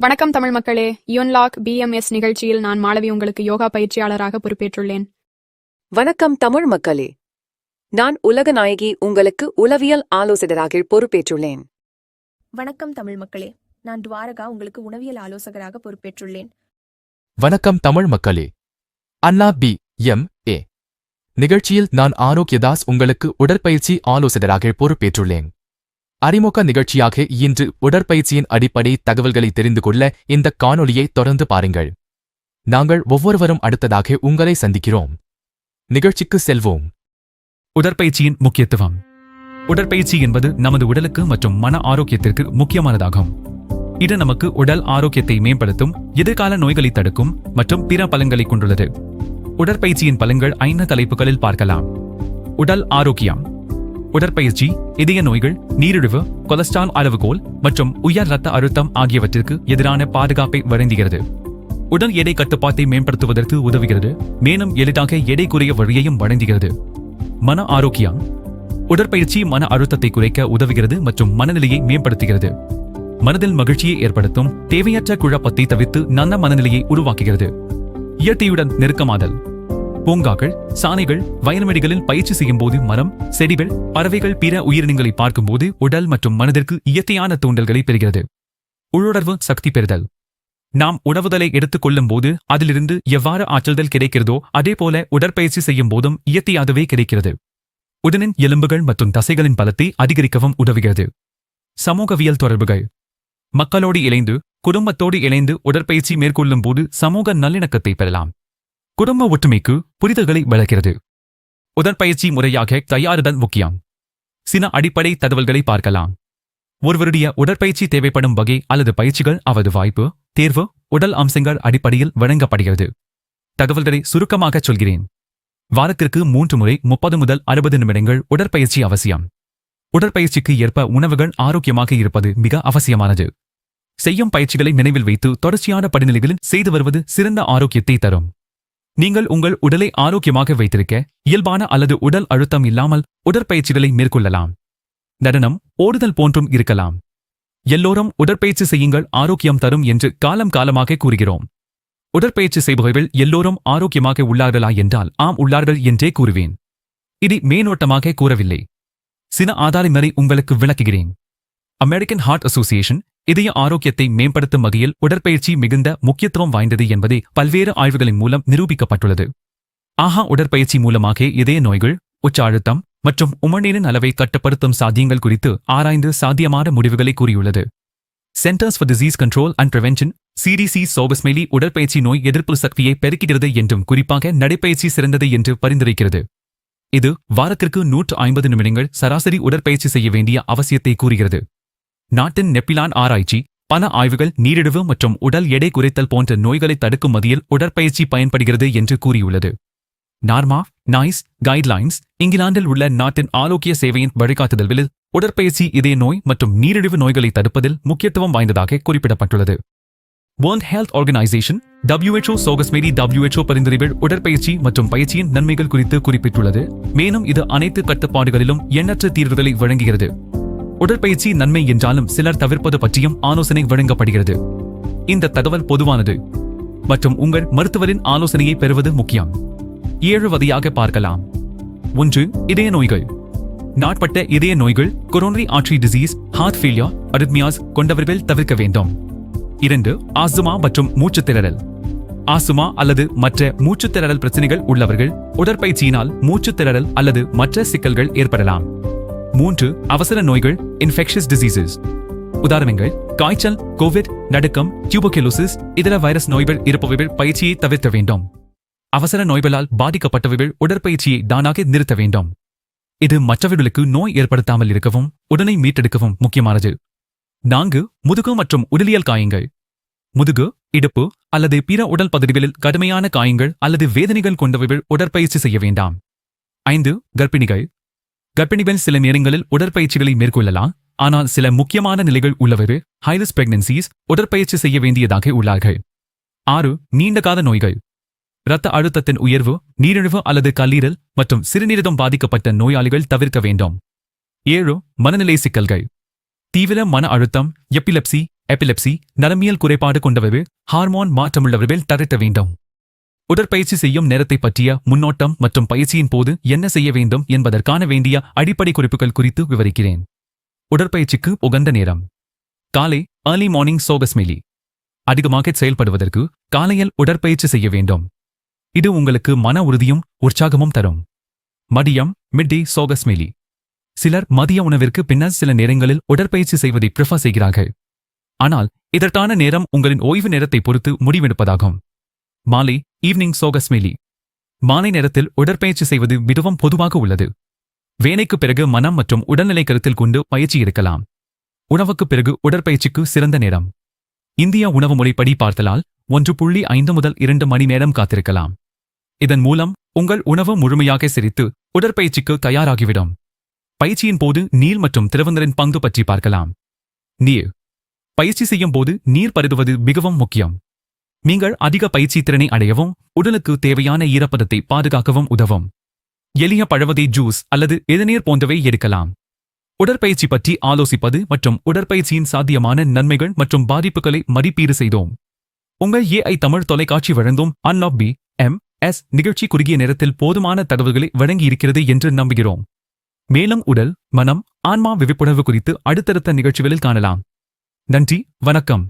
வணக்கம் தமிழ் மக்களே. யுன்லாக் பிஎம்எஸ் நிகழ்ச்சியில் நான் மாளவி உங்களுக்கு யோகா பயிற்சியாளராக பொறுப்பேற்றுள்ளேன். வணக்கம் தமிழ் மக்களே. நான் உலக நாயகி உங்களுக்கு உளவியல் ஆலோசகராக பொறுப்பேற்றுள்ளேன். வணக்கம் தமிழ் மக்களே. நான் துவாரகா உங்களுக்கு உணவியல் ஆலோசகராக பொறுப்பேற்றுள்ளேன். வணக்கம் தமிழ் மக்களே. அண்ணா பி எம் ஏ நிகழ்ச்சியில் நான் ஆரோக்கியதாஸ் உங்களுக்கு உடற்பயிற்சி ஆலோசகராக பொறுப்பேற்றுள்ளேன். அறிமுக நிகழ்ச்சியாக இன்று உடற்பயிற்சியின் அடிப்படை தகவல்களை தெரிந்து கொள்ள இந்த காணொளியை தொடர்ந்து பாருங்கள். நாங்கள் ஒவ்வொருவரும் அடுத்ததாக உங்களை சந்திக்கிறோம். நிகழ்ச்சிக்கு செல்வோம். உடற்பயிற்சியின் முக்கியத்துவம். உடற்பயிற்சி என்பது நமது உடலுக்கு மற்றும் மன ஆரோக்கியத்திற்கு முக்கியமானதாகும். இது நமக்கு உடல் ஆரோக்கியத்தை மேம்படுத்தும் எதிர்கால நோய்களை தடுக்கும் மற்றும் பிற பலன்களை கொண்டுள்ளது. உடற்பயிற்சியின் பலன்கள் ஐந்து தலைப்புகளில் பார்க்கலாம். உடல் ஆரோக்கியம். உடற்பயிற்சி இதய நோய்கள் நீரிழிவு கொலஸ்ட்ரால் அளவுகோல் மற்றும் உயர் ரத்த அழுத்தம் ஆகியவற்றிற்கு எதிரான பாதுகாப்பை வழங்குகிறது. உடல் எடை கட்டுப்பாட்டை மேம்படுத்துவதற்கு உதவுகிறது மேலும் எளிதாக எடை குறைய வழியையும் வழங்குகிறது. மன ஆரோக்கியம் உடற்பயிற்சி மன அழுத்தத்தை குறைக்க உதவுகிறது மற்றும் மனநிலையை மேம்படுத்துகிறது. மனதில் மகிழ்ச்சியை ஏற்படுத்தும் தேவையற்ற குழப்பத்தை தவிர்த்து நல்ல மனநிலையை உருவாக்குகிறது. இயற்கையுடன் நெருக்கமாதல் பூங்காக்கள் சாலைகள் வயல்வெளிகளில் பயிற்சி செய்யும் போது மரம் செடிகள் பறவைகள் பிற உயிரினங்களை பார்க்கும்போது உடல் மற்றும் மனதிற்கு இயற்கையான தூண்டல்களை பெறுகிறது. உள்ளுணர்வு சக்தி பெறுதல். நாம் உணவுதலை எடுத்துக் கொள்ளும் போது அதிலிருந்து எவ்வாறு ஆற்றல்தல் கிடைக்கிறதோ அதேபோல உடற்பயிற்சி செய்யும் போதும் இயற்கையாகவே கிடைக்கிறது. உடலின் எலும்புகள் மற்றும் தசைகளின் பலத்தை அதிகரிக்கவும் உதவுகிறது. சமூகவியல் தொடர்புகள். மக்களோடு இணைந்து குடும்பத்தோடு இணைந்து உடற்பயிற்சி மேற்கொள்ளும் போது சமூக நல்லிணக்கத்தை பெறலாம். குடும்ப ஒற்றுமைக்கு புரிதல்களை வளர்க்கிறது உடற்பயிற்சி முறையாக தயாரிடல் முக்கியம். சில அடிப்படை தகவல்களை பார்க்கலாம். ஒருவருடைய உடற்பயிற்சி தேவைப்படும் வகை அல்லது பயிற்சிகள் அவரது வாய்ப்பு தேர்வு உடல் அம்சங்கள் அடிப்படையில் வழங்கப்படுகிறது. தகவல்களை சுருக்கமாகச் சொல்கிறேன். வாரத்திற்கு மூன்று முறை முப்பது முதல் அறுபது நிமிடங்கள் உடற்பயிற்சி அவசியம். உடற்பயிற்சிக்கு ஏற்ப உணவுகள் ஆரோக்கியமாக இருப்பது மிக அவசியமானது. செய்யும் பயிற்சிகளை நினைவில் வைத்து தொடர்ச்சியான படிநிலைகளில் செய்து வருவது சிறந்த ஆரோக்கியத்தை தரும். நீங்கள் உங்கள் உடலை ஆரோக்கியமாக வைத்திருக்க இயல்பான அல்லது உடல் அழுத்தம் இல்லாமல் உடற்பயிற்சிகளை மேற்கொள்ளலாம். நடனம் ஓடுதல் போன்றும் இருக்கலாம். எல்லோரும் உடற்பயிற்சி செய்யுங்கள் ஆரோக்கியம் தரும் என்று காலம் காலமாக கூறுகிறோம். உடற்பயிற்சி செய்பவர்கள் எல்லோரும் ஆரோக்கியமாக உள்ளார்களா என்றால் ஆம் உள்ளார்கள் என்றே கூறுவேன். இது மேனோட்டமாக கூறவில்லை. சில ஆதாரங்களை உங்களுக்கு விளக்குகிறேன். அமெரிக்கன் ஹார்ட் அசோசியேஷன் இதய ஆரோக்கியத்தை மேம்படுத்தும் வகையில் உடற்பயிற்சி மிகுந்த முக்கியத்துவம் வாய்ந்தது என்பதை பல்வேறு ஆய்வுகளின் மூலம் நிரூபிக்கப்பட்டுள்ளது. ஆஹா உடற்பயிற்சி மூலமாக இதய நோய்கள் உச்ச அழுத்தம் மற்றும் உமநீரின் அளவை கட்டுப்படுத்தும் சாத்தியங்கள் குறித்து ஆராய்ந்து சாத்தியமான முடிவுகளை கூறியுள்ளது. Centres for disease control and prevention CDC சோபஸ்மெலி உடற்பயிற்சி நோய் எதிர்ப்பு சக்தியை பெருக்கிறது என்றும் குறிப்பாக நடைப்பயிற்சி சிறந்தது என்று பரிந்துரைக்கிறது. இது வாரத்திற்கு நூற்று ஐம்பது நிமிடங்கள் சராசரி உடற்பயிற்சி செய்ய வேண்டிய அவசியத்தை கூறுகிறது. நாட்டின் நெப்பிலான் ஆராய்ச்சி பல ஆய்வுகள் நீரிழிவு மற்றும் உடல் எடை குறைத்தல் போன்ற நோய்களை தடுக்கும் மதியில் உடற்பயிற்சி பயன்படுகிறது என்று கூறியுள்ளது. நார்மா நாய்ஸ் கைட்லைன்ஸ் இங்கிலாந்தில் உள்ள நாட்டின் ஆரோக்கிய சேவையின் வழிகாட்டுதல்களில் உடற்பயிற்சி இதய நோய் மற்றும் நீரிழிவு நோய்களை தடுப்பதில் முக்கியத்துவம் வாய்ந்ததாக குறிப்பிடப்பட்டுள்ளது. வேர்ல்ட் ஹெல்த் ஆர்கனைசேஷன் டபிள்யூஹெச்ஓ சோகஸ்மேரி டபிள்யூஹெச்ஓ பரிந்துரைகள் உடற்பயிற்சி மற்றும் பயிற்சியின் நன்மைகள் குறித்து குறிப்பிட்டுள்ளது. மேலும் இது அனைத்து கட்டுப்பாடுகளிலும் எண்ணற்ற தீர்வுகளை வழங்குகிறது. உடற்பயிற்சி நன்மை என்றாலும் சிலர் தவிர்ப்பது பற்றியும் ஆலோசனை வழங்கப்படுகிறது. இந்த தகவல் பொதுவானது. மற்றும் உங்கள் மருத்துவரின் ஆலோசனையை பெறுவது முக்கியம். ஏழு வகையாக பார்க்கலாம். ஒன்று இதய நோய்கள். நாட்பட்ட இதய நோய்கள் கொரோனரி ஆற்றி டிசீஸ் ஹார்ட் ஃபெயிலியர் அரித்மியாஸ் கொண்டவர்கள் தவிர்க்க வேண்டும். இரண்டு ஆஸ்துமா மற்றும் மூச்சுத் திணறல். ஆசுமா அல்லது மற்ற மூச்சுத் திணறல் பிரச்சனைகள் உள்ளவர்கள் உடற்பயிற்சியினால் மூச்சுத் திணறல் அல்லது மற்ற சிக்கல்கள் ஏற்படலாம். மூன்று அவசர நோய்கள் இன்ஃபெக்ஷஸ் டிசீசஸ் உதாரணங்கள் காய்ச்சல் கோவிட் நடுக்கம் டியூபோகிலோசிஸ் இதர வைரஸ் நோய்கள் இருப்பவர்கள் பயிற்சியை தவிர்க்க வேண்டும். அவசர நோய்களால் பாதிக்கப்பட்டவர்கள் உடற்பயிற்சியை தானாக நிறுத்த வேண்டும். இது மற்றவர்களுக்கு நோய் ஏற்படுத்தாமல் இருக்கவும் உடனை மீட்டெடுக்கவும் முக்கியமானது. நான்கு முதுகு மற்றும் உடலியல் காயங்கள். முதுகு இடுப்பு அல்லது பிற உடல் பகுதிகளில் கடுமையான காயங்கள் அல்லது வேதனைகள் கொண்டவர்கள் உடற்பயிற்சி செய்ய வேண்டாம். ஐந்து கர்ப்பிணிகள். கர்ப்பிணிகள் சில நேரங்களில் உடற்பயிற்சிகளை மேற்கொள்ளலாம். ஆனால் சில முக்கியமான நிலைகள் உள்ளவர் ஹைலஸ் பிரெக்னன்சிஸ் உடற்பயிற்சி செய்ய வேண்டியதாக உள்ளார்கள். ஆறு நீண்டகால நோய்கள். இரத்த அழுத்தத்தின் உயர்வு நீரிழிவு அல்லது கல்லீரல் மற்றும் சிறுநீரகம் பாதிக்கப்பட்ட நோயாளிகள் தவிர்க்க வேண்டும். ஏழு மனநிலை சிக்கல்கள். தீவிர மன அழுத்தம் எப்பிலப்சி எபிலெப்சி நரம்பியல் குறைபாடு கொண்டவர்கள் ஹார்மோன் மாற்றமுள்ளவர்கள் தவிர்க்க வேண்டும். உடற்பயிற்சி செய்யும் நேரத்தை பற்றிய முன்னோட்டம் மற்றும் பயிற்சியின் போது என்ன செய்ய வேண்டும் என்பதற்கான வேண்டிய அடிப்படை குறிப்புகள் குறித்து விவரிக்கிறேன். உடற்பயிற்சிக்கு உகந்த நேரம். காலை ஏர்லி மார்னிங் சோகஸ்மெலி அதிகமாக செயல்படுவதற்கு காலையில் உடற்பயிற்சி செய்ய வேண்டும். இது உங்களுக்கு மன உறுதியும் உற்சாகமும் தரும். மதியம் மிட் டே சோகஸ்மெலி சிலர் மதிய உணவிற்கு பின்னர் சில நேரங்களில் உடற்பயிற்சி செய்வதை ப்ரிஃபர் செய்கிறார்கள். ஆனால் இதற்கான நேரம் உங்களின் ஓய்வு நேரத்தை பொறுத்து முடிவெடுப்பதாகும். மாலை ஈவினிங் சோகஸ்மேலி மாலை நேரத்தில் உடற்பயிற்சி செய்வது மிகவும் பொதுவாக உள்ளது. வேலைக்கு பிறகு மனம் மற்றும் உடல்நிலை கருத்தில் கொண்டு பயிற்சி எடுக்கலாம். உணவுக்கு பிறகு உடற்பயிற்சிக்கு சிறந்த நேரம். இந்திய உணவு முறைப்படி பார்த்தலால் ஒன்று புள்ளி ஐந்து முதல் இரண்டு மணி நேரம் காத்திருக்கலாம். இதன் மூலம் உங்கள் உணவு முழுமையாக சிரித்து உடற்பயிற்சிக்கு தயாராகிவிடும். பயிற்சியின் போது நீர் மற்றும் திரவந்தரின் பங்கு பற்றி பார்க்கலாம். நீர். பயிற்சி செய்யும் போது நீர் பருதுவது மிகவும் முக்கியம். நீங்கள் அதிக பயிற்சி திறனை அடையவும் உடலுக்கு தேவையான ஈரப்பதத்தை பாதுகாக்கவும் உதவும். எளிய பழவதை ஜூஸ் அல்லது இளநீர் போன்றவை எடுக்கலாம். உடற்பயிற்சி பற்றி ஆலோசிப்பது மற்றும் உடற்பயிற்சியின் சாத்தியமான நன்மைகள் மற்றும் பாதிப்புகளை மதிப்பீடு செய்தோம். உங்கள் ஏஐ தமிழ் தொலைக்காட்சி வழங்கும் அன்லாக் பி எம் எஸ் நிகழ்ச்சி குறுகிய நேரத்தில் போதுமான தகவல்களை வழங்கியிருக்கிறது என்று நம்புகிறோம். மேலும் உடல் மனம் ஆன்மா விழிப்புணர்வு குறித்து அடுத்தடுத்த நிகழ்ச்சிகளில் காணலாம். நன்றி வணக்கம்.